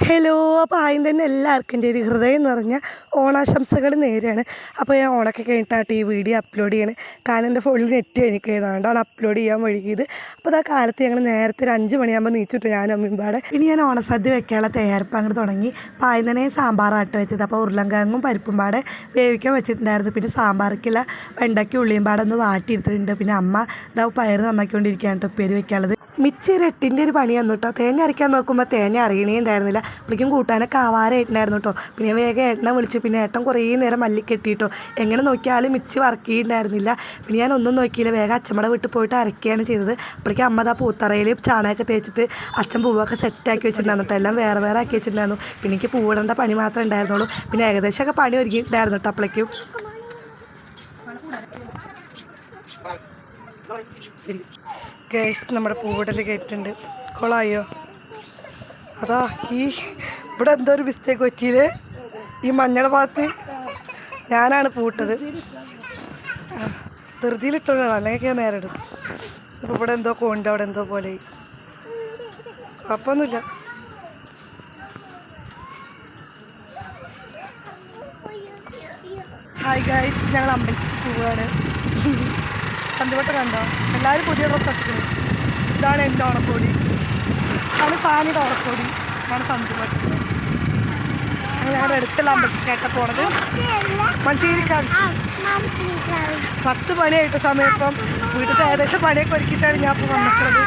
Hello അപ്പോൾ ആദ്യം തന്നെ എല്ലാവർക്കും എന്റെ ഒരു ഹൃദയം നിറഞ്ഞ ഓണാശംസകൾ നേരെയാണ് അപ്പോൾ ഞാൻ ഓണൊക്കെ കഴിഞ്ഞിട്ടാണ് ഈ വീഡിയോ അപ്ലോഡ് ചെയ്യണത് കാരണം എന്റെ ഫോണിൽ നെറ്റ് എനിക്ക് ഏതാണ്ടാണ് അപ്ലോഡ് ചെയ്യാൻ വഴുകിയത് അപ്പോൾ ആ കാലത്ത് ഞങ്ങൾ നേരത്തെ ഒരു അഞ്ച് മണിയാകുമ്പോൾ നീച്ചിട്ട് ഞാൻ അമ്മിമ്പാട് പിന്നെ ഞാൻ ഓണസദ്യ വെക്കാനുള്ള തയ്യാറെടുപ്പ് അങ്ങോട്ട് തുടങ്ങി. അപ്പോൾ ആദ്യം തന്നെ സാമ്പാറാട്ട് വെച്ചത്. അപ്പോൾ ഉരുളങ്കിഴങ്ങും പരിപ്പും പാടെ വേവിക്കാൻ വെച്ചിട്ടുണ്ടായിരുന്നു. പിന്നെ സാമ്പാർക്കുള്ള വെണ്ടയ്ക്ക് ഉള്ളിയും പാടെ ഒന്ന് വാട്ടിയെടുത്തിട്ടുണ്ട്. പിന്നെ അമ്മ ഇതാ പയർ നന്നാക്കിക്കൊണ്ടിരിക്കുകയാണ് കേട്ടോ ഉപ്പേരി വെക്കാനുള്ളത്. മിച്ചി ഒരു പണിയാന്ന് കേട്ടോ തേങ്ങ അരയ്ക്കാൻ നോക്കുമ്പോൾ തേങ്ങ അറിയണേ ഉണ്ടായിരുന്നില്ല അപ്പോഴേക്കും കൂട്ടാനൊക്കെ ആവാറായിട്ടുണ്ടായിരുന്നു കേട്ടോ പിന്നെ വേഗം ഏട്ടനെ വിളിച്ചു. പിന്നെ ഏട്ടൻ കുറേ നേരം മല്ലി കെട്ടിയിട്ടോ എങ്ങനെ നോക്കിയാലും മിച്ചി വർക്ക് ചെയ്യുന്നുണ്ടായിരുന്നില്ല പിന്നെ ഞാൻ ഒന്നും നോക്കിയില്ല. വേഗം അച്ഛമ്മയുടെ വീട്ടിൽ പോയിട്ട് അരയ്ക്കുകയാണ് ചെയ്തത്. അപ്പോഴേക്കും അമ്മ ദാ പൂത്തറയിൽ ചാണകമൊക്കെ തേച്ചിട്ട് അച്ഛൻ പൂവൊക്കെ സെറ്റാക്കി വെച്ചിട്ടുണ്ടായിരുന്നു കേട്ടോ എല്ലാം വേറെ വേറെ ആക്കി വെച്ചിട്ടുണ്ടായിരുന്നു. പിന്നെ എനിക്ക് പൂവിടേണ്ട പണി മാത്രമേ ഉണ്ടായിരുന്നുള്ളൂ. പിന്നെ ഏകദേശമൊക്കെ പണി ഒരുങ്ങിയിട്ടുണ്ടായിരുന്നു കേട്ടോ അപ്പോഴേക്കും ഗൈസ് നമ്മുടെ പൂവിടൽ കേട്ടിട്ടുണ്ട് കൊളായോ? അതാ ഈ ഇവിടെ എന്തോ ഒരു മിസ്റ്റേക്ക് പറ്റിയില്ലേ? ഈ മഞ്ഞൾ ഭാഗത്ത് ഞാനാണ് പൂട്ടത് ധൃതിയിലിട്ടോളാം അല്ലെങ്കിൽ നേരെ ഇടും. അപ്പം ഇവിടെ എന്തോ കൊണ്ട് അവിടെ എന്തോ പോലെ. കുഴപ്പമൊന്നുമില്ല. ഹായ് ഗായ്സ് ഞങ്ങൾ അമ്പലത്തിൽ പോവുകയാണ്. കണ്ടുപെട്ട് കണ്ടോ? എല്ലാവരും പുതിയ ഡ്രസ്സ് എടുക്കുന്നു ഇതാണ് എന്റെ ഓണക്കോടി ഇതാണ് സാനിയുടെ ഓണക്കോടി ഇതാണ് സന്തുപട്ടി ഞങ്ങളുടെ അടുത്തുള്ള അമ്പലത്തിൽ കേട്ട പോണത്. മഞ്ചേരിക്കാവ് പത്ത് മണിയായിട്ട് സമയം ഇപ്പം വീട്ടിലത്തെ ഏകദേശം പണിയൊക്കെ ഒരുക്കിയിട്ടാണ് ഞാൻ ഇപ്പോൾ വന്നിട്ടുള്ളത്.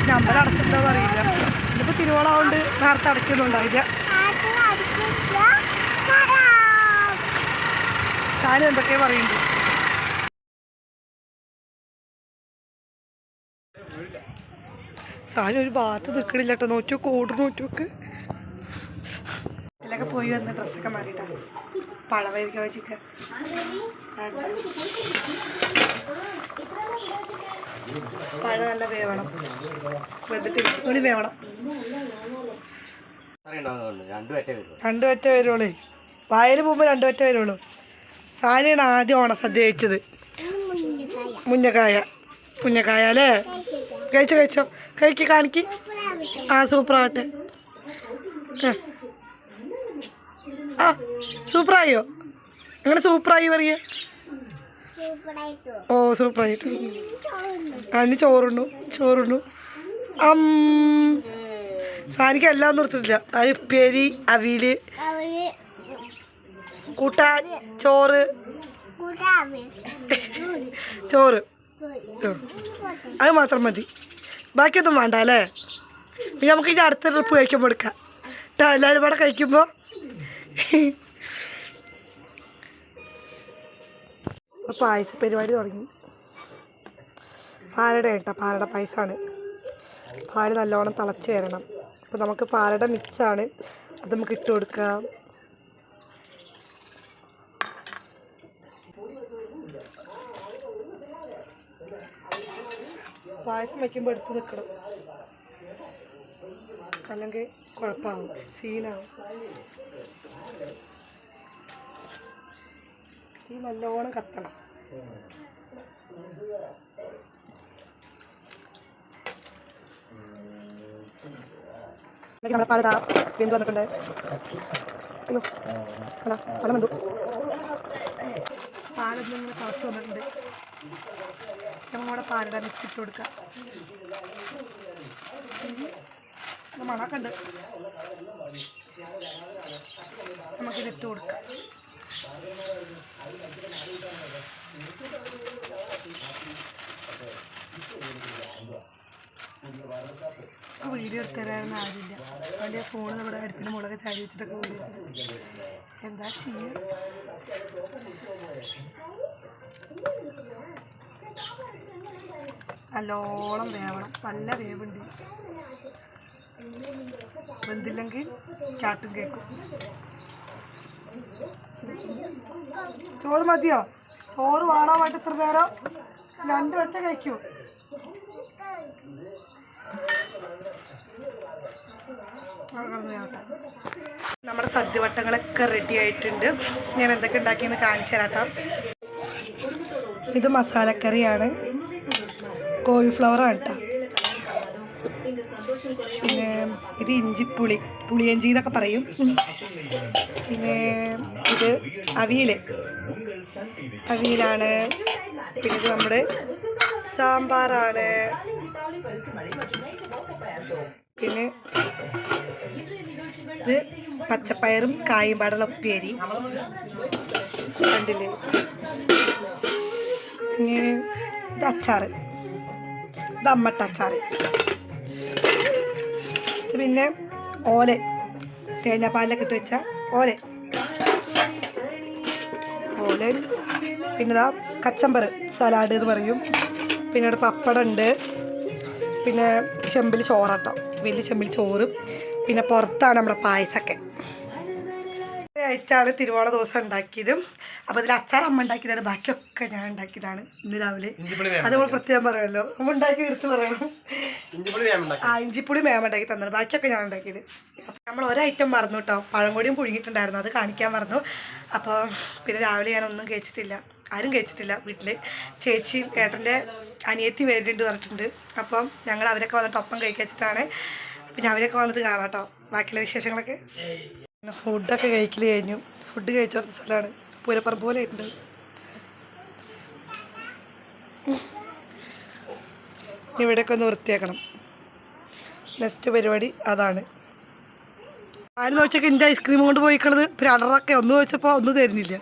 ഞാൻ അമ്പലം അടച്ചിട്ടുണ്ടോ എന്ന് അറിയില്ല ഇതിപ്പോൾ തിരുവോണമാകൊണ്ട് നേരത്തെ അടയ്ക്കുന്നുണ്ടാവില്ല സാനി എന്തൊക്കെയാ പറയുന്നുണ്ട് സാനി ഒരു ഭാഗത്ത് നിൽക്കണില്ല കേട്ടോ നോക്കിയോ ഓർഡർ നോക്കിയോക്ക്. ഇതിലൊക്കെ പോയി വന്ന് ഡ്രസ്സൊക്കെ മാറിയിട്ടാ. പഴം വേവിക്കാൻ വെച്ചിട്ട് പഴം നല്ല വേവണം. വെന്തിട്ട് തുണി വേവണം. രണ്ടു പറ്റ വരുള്ളൂ. വായൽ പോകുമ്പോൾ വരുള്ളൂ. സാനിയാണ് ആദ്യം ഓണസദ്യ കഴിച്ചത്. മുഞ്ഞക്കായ മുഞ്ഞക്കായ അല്ലേ? കഴിച്ചോ കഴിച്ചോ. കഴിക്ക് കാണിക്ക്. ആ സൂപ്പറാവട്ടെ. ആ. സൂപ്പറായോ? അങ്ങനെ സൂപ്പറായി പറയ. ഓ സൂപ്പറായിട്ട്. അതിന് ചോറുണ്ടു ചോറുണ്ടു അം. സാനിക്ക് എല്ലാം നിർത്തിട്ടില്ല അതിന് ഉപ്പേരി അവിയിൽ. കൂട്ടാൻ ചോറ്. ചോറ്. അത് മാത്രം മതി. ബാക്കിയൊന്നും വേണ്ട അല്ലേ? നമുക്ക് ഇനി അടുത്ത ട്രിപ്പ് കഴിക്കുമ്പോൾ എടുക്കാം. കേട്ടോ എല്ലാവരും ഇവിടെ കഴിക്കുമ്പോൾ പായസ പരിപാടി തുടങ്ങി. പാലട കേട്ടോ പാലട പായസമാണ് പാൽ നല്ലോണം തിളച്ച് വരണം. അപ്പോൾ നമുക്ക് പാലട മിക്സാണ് അത് നമുക്ക് ഇട്ട് കൊടുക്കാം. പായസം വയ്ക്കുമ്പോൾ എടുത്ത് നിൽക്കണം അല്ലെങ്കിൽ കുഴപ്പമാവും സീനാണ് തീ നല്ലോണം കത്തണം. നമ്മളെ പാലതാ വെന്ത് വന്നിട്ടുണ്ട്. അയ്യോ അല്ല പല വെന്തു. പാലൊന്നും ഇങ്ങനെ തിളച്ച് വന്നിട്ടുണ്ട്. നമ്മുടെ പാലട മിക്സ് ഇട്ട് കൊടുക്കാം. മണക്കുണ്ട്. മണമൊക്കെ ഉണ്ട് നമുക്കിത് ഇട്ട് കൊടുക്കാം. ഇപ്പോൾ വീഡിയോ എടുക്കാനായിരുന്നു ആരില്ല അവന്റെ ഫോൺ നമ്മുടെ അടുത്തിന്റെ മുളക് ചാരി വെച്ചിട്ടൊക്കെ കൊണ്ടുവച്ചിട്ട് എന്താ ചെയ്യുക നല്ലോണം വേവണം. നല്ല വേവുണ്ട്. വെന്തില്ലെങ്കിൽ ചാട്ടും കേൾക്കും ചോറ് മതിയോ? ചോറ് വേണോ? വേണ്ട ഇത്ര നേരം. രണ്ട് വട്ടം കഴിക്കൂ. നമ്മുടെ സദ്യവട്ടങ്ങളൊക്കെ റെഡി ആയിട്ടുണ്ട്. ഞാൻ എന്തൊക്കെ ഉണ്ടാക്കിയെന്ന് കാണിച്ചു തരാട്ടോ. ഇത് മസാലക്കറിയാണ്. കോഴിഫ്ലവറാണ് കേട്ടോ പിന്നെ ഇത് ഇഞ്ചിപ്പുളി പുളിയഞ്ചി എന്നൊക്കെ പറയും. പിന്നെ ഇത് അവിയൽ അവിയലാണ്. പിന്നെ ഇത് നമ്മുടെ സാമ്പാറാണ്. പിന്നെ ഇത് പച്ചപ്പയറും കായും പാടുള്ള ഉപ്പേരി. കണ്ടില്ലേ? പിന്നെ ഇത് അച്ചാറ്. ഇത് അമ്മട്ട അച്ചാറ്. പിന്നെ ഓല തേങ്ങാപ്പാലിലൊക്കെ ഇട്ട് വെച്ച ഓല. ഓല പിന്നെ ഇതാ കച്ചമ്പറ് സലാഡ് എന്ന് പറയും. പിന്നെ ഇവിടെ പപ്പടം ഉണ്ട് പിന്നെ ചെമ്പിൽ ചോറട്ടോ. വലിയ ചെമ്പിൽ ചോറും. പിന്നെ പുറത്താണ് നമ്മുടെ പായസമൊക്കെ ആയിട്ടാണ് തിരുവോണ ദിവസം ഉണ്ടാക്കിയതും. അപ്പോൾ അതിൽ അച്ചാർ അമ്മ ഉണ്ടാക്കിയതാണ്. ബാക്കിയൊക്കെ ഞാൻ ഉണ്ടാക്കിയതാണ്. ഇന്ന് രാവിലെ. അത് നമ്മൾ പ്രത്യേകം പറയുമല്ലോ. അമ്മ ഉണ്ടാക്കി എടുത്ത് പറയണം. ആ ഇഞ്ചിപ്പൊടി മേമ ഉണ്ടാക്കി തന്നത് ബാക്കിയൊക്കെ ഞാൻ ഉണ്ടാക്കിയത്. അപ്പോൾ നമ്മൾ ഒരൈറ്റം മറന്നു കേട്ടോ. പഴംകൊടിയും പുഴുങ്ങിയിട്ടുണ്ടായിരുന്നു. അത് കാണിക്കാൻ മറന്നു. അപ്പോൾ പിന്നെ രാവിലെ ഞാൻ ഒന്നും കഴിച്ചിട്ടില്ല. ആരും കഴിച്ചിട്ടില്ല വീട്ടിൽ ചേച്ചിയും ഏട്ടന്റെ അനിയത്തി വരുന്നുണ്ട് പറഞ്ഞിട്ടുണ്ട്. അപ്പം ഞങ്ങൾ അവരൊക്കെ വന്നിട്ട് ഒപ്പം കഴിച്ചിട്ടാണ് പിന്നെ അവരൊക്കെ വന്നിട്ട് കാണാം കേട്ടോ ബാക്കിയുള്ള വിശേഷങ്ങളൊക്കെ. പിന്നെ ഫുഡൊക്കെ കഴിക്കൽ കഴിഞ്ഞു. ഫുഡ് കഴിച്ചോർത്ത സ്ഥലമാണ്. പൂരപ്പുറം പോലെ ഉണ്ട്. ഇവിടെയൊക്കെ ഒന്ന് വൃത്തിയാക്കണം. നെക്സ്റ്റ് പരിപാടി അതാണ്. ആര് നോക്കിയൊക്കെ എന്റെ ഐസ്ക്രീം കൊണ്ട് പോയിക്കണത്? പിന്നെ അടറൊക്കെ ഒന്ന് ചോദിച്ചപ്പോൾ ഒന്നും തരുന്നില്ല.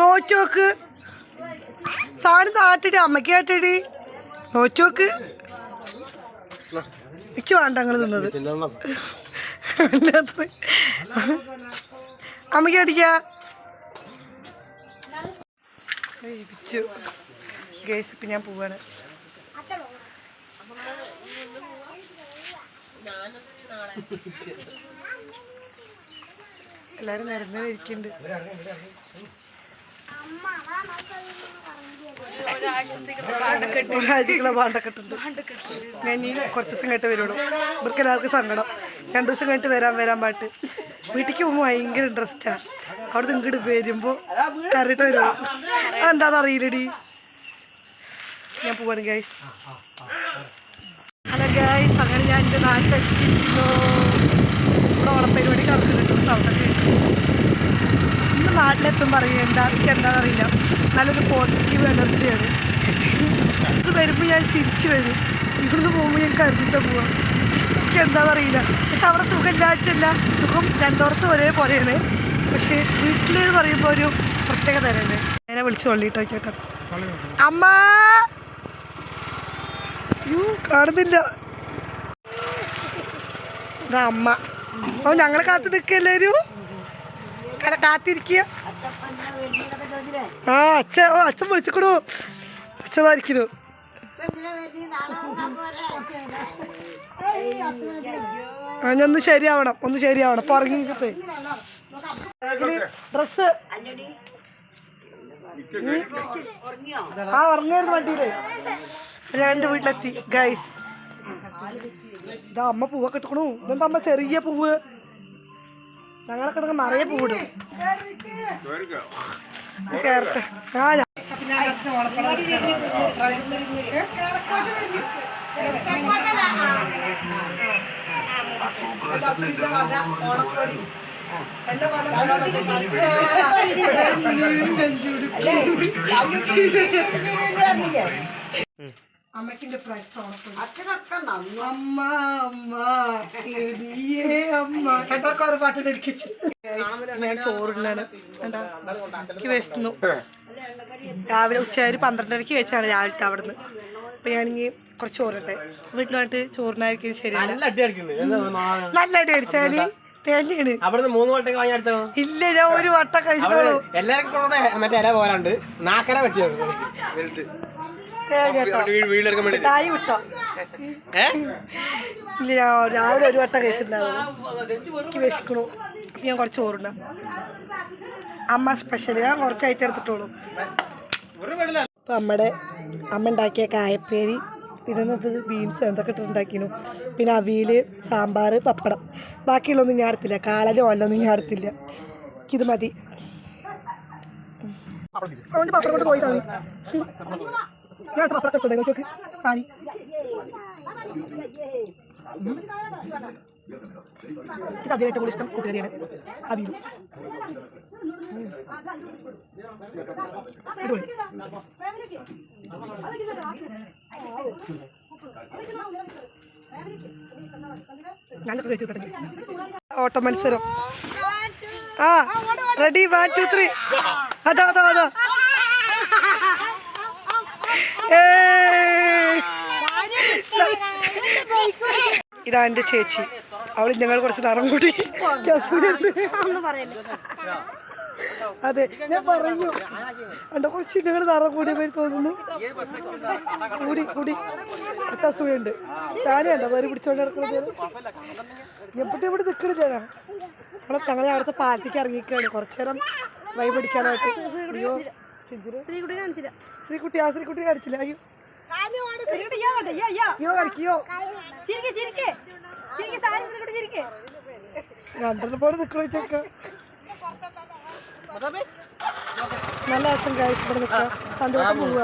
നോക്കി നോക്ക്. സാധനം താറ്റടി അമ്മയ്ക്ക് ആറ്റടി നോക്കി നോക്ക് എനിക്ക് വേണ്ട ഞങ്ങൾ തിന്നത്. അമ്മയ്ക്ക് അടിക്കാ ഗേസ് ഇപ്പം ഞാൻ പോവാണ്. എല്ലാരും നിരന്നേ ഇരിക്കുന്നുണ്ട് ഒരാഴ്ചക്കുള്ള പാണ്ടക്കെട്ടുണ്ട് ഞാൻ ഇനി കുറച്ച് ദിവസം കഴിഞ്ഞിട്ട് വരുള്ളൂ. ഇവർക്ക് എല്ലാവർക്കും സങ്കടം. രണ്ടു ദിവസം കഴിഞ്ഞിട്ട് വരാൻ വരാൻ പാട്ട്. വീട്ടിലേക്ക് പോകുമ്പോൾ ഭയങ്കര ഇൻട്രസ്റ്റാ അവിടെ ഇങ്ങോട്ട് വരുമ്പോൾ കറിയിട്ട് വരുള്ളൂ അതെന്താണെന്ന് അറിയില്ലടി. ഞാൻ പോവാണ് ഗൈസ് ഹലോ ഗൈസ് അങ്ങനെ ഞാൻ എന്റെ നാട്ടിലെത്തിയിരിക്കുന്നു ഇവിടെ ഓണപ്പരിപാടി കറക്കുന്നുണ്ട് സൗണ്ടൊക്കെ കേൾക്കും ഇന്ന് നാട്ടിലെത്തും പറയും എന്താ എനിക്ക് എന്താണെന്ന് അറിയില്ല. നല്ലൊരു പോസിറ്റീവ് എനർജിയാണ് ഇത് വരുമ്പോൾ ഞാൻ ചിരിച്ചു വരും. ഇവിടുന്ന് പോകുമ്പോൾ ഞാൻ കരുതിട്ട് പോവാം. എനിക്ക് എന്താണെന്ന് അറിയില്ല. പക്ഷെ അവിടെ സുഖമില്ലായിട്ടില്ല സുഖം രണ്ടോടത്തും ഒരേപോലെയാണ്. പക്ഷേ വീട്ടിലെന്ന് പറയുമ്പോൾ ഒരു പ്രത്യേക തരല്ലേ? അങ്ങനെ വിളിച്ച് തള്ളിയിട്ടോ കേട്ടോ അമ്മ! കാണുന്നില്ല. അമ്മ. അപ്പൊ ഞങ്ങൾ കാത്തു നിൽക്കല്ലേരും കട കാത്തിരിക്കുക. ആ അച്ഛ ഓ അച്ഛൻ വിളിച്ചിക്കണു. അച്ഛനായിരിക്കണു ആ ഞാൻ ശരിയാവണം ഒന്ന് ശരിയാവണം. അപ്പൊ ഇറങ്ങിയിട്ട് ഡ്രസ് ആ ഉറങ്ങിയായിരുന്നു വണ്ടിയിൽ. ഞാൻ എന്റെ വീട്ടിലെത്തി ഗൈസ് ഇതാ അമ്മ പൂവൊക്കെ ഇട്ടണു ഇതെന്താ അമ്മ ചെറിയ പൂവ്? ഞങ്ങളൊക്കെ നിറയെ പൂവിടും ഞാൻ അമ്മക്കിന്റെ അമ്മ അമ്മ എടിയേ അമ്മ. കേട്ടൊക്കെ ഒരു പാട്ടിട്ട് അടിക്കിച്ചു ഞാൻ ചോറുണ്ടാണ് എന്താ? എനിക്ക് വിശന്നു. രാവിലെ ഉച്ച ഒരു പന്ത്രണ്ടരക്ക് വെച്ചാണ് രാവിലത്തെ അവിടുന്ന്. അപ്പൊ ഞാനിങ്ങി കുറച്ച് ചോറിട്ടെ. വീട്ടിൽ വന്നിട്ട് ചോറിനായിരിക്കും ശരിയല്ല. നല്ല അടി അടിച്ചാൽ ഇല്ലല്ലോ അവിടുന്ന് മൂന്ന് വട്ടം വാങ്ങി അടുത്തോ ഇല്ല ഞാൻ ഒരു വട്ടം കഴിച്ചു എല്ലാവർക്കും മറ്റേ ഇല പോരാണ്ട്. നാക്കര പറ്റിയത് വീടെടുക്കാൻ വേണ്ടി തായി വിട്ടോ. ഇല്ല ഞാൻ രാവിലെ ഒരു വട്ടം കഴിച്ചിട്ടുണ്ടാവും എനിക്ക് വിശക്കണു ഞാൻ കുറച്ച് ചോറുണ്ട. അമ്മ സ്പെഷ്യൽ ഞാൻ കുറച്ചായിട്ട് എടുത്തിട്ടുള്ളൂ. അപ്പം അമ്മയുടെ അമ്മ ഉണ്ടാക്കിയ കായപ്പേരി പിന്നെ ഇന്നത്തെ ബീൻസ് എന്തൊക്കെ ഇട്ടുണ്ടാക്കിനു പിന്നെ അവിയൽ സാമ്പാർ പപ്പടം. ബാക്കിയുള്ളൊന്നും ഞാൻ എടുത്തില്ല. കാളനോ ഓലൊന്നും ഞാൻ എടുത്തില്ല. എനിക്കിത് മതി. അതുകൊണ്ട് പപ്പടം കൊണ്ട് പോയി സാണി ഞാൻ പപ്പടം प्रकट നോക്കി क्योंकि എനിക്ക് कितना കൂടുതൽ അവിയലും ഉം. अभी ഞാനൊക്കെ കഴിച്ചു തുടങ്ങി ഓട്ട മത്സരം ആ റെഡി വൺ ടു ത്രീ അതോ അതോ അതാ. ഇതാ എന്റെ ചേച്ചി. അവൾ ഞങ്ങൾ കുറച്ച് നിറം കൂടി. അതെ ഞാൻ പറഞ്ഞു. എന്റെ കുറച്ച് ഞങ്ങൾ നിറം കൂടിയ പേര് തോന്നുന്നു. കൂടി കൂടി. കുറച്ച് അസൂയുണ്ട്. ശാനയുണ്ടോ വേറെ പിടിച്ചോണ്ട് നടക്കുന്നത്? എപ്പോഴും ഇവിടെ നിൽക്കണില്ല നമ്മളെ ഞങ്ങളെ അവിടുത്തെ പാർട്ടിക്ക് ഇറങ്ങിക്കാണ് കുറച്ചു നേരം വൈ പിടിക്കാനായിട്ട് അയ്യോ. ചിഞ്ചിര് ശ്രീകുട്ടി ആ ശ്രീകുട്ടി കാണിച്ചില്ല. അയ്യോ. അയ്യോ കളിക്കോ രണ്ടെണ്ണം പോലെ നിക്കണോട്ടൊക്കെ നല്ല രസം കാഴ്ച ഇവിടെ നിൽക്കാം സന്തോഷം പോവുക.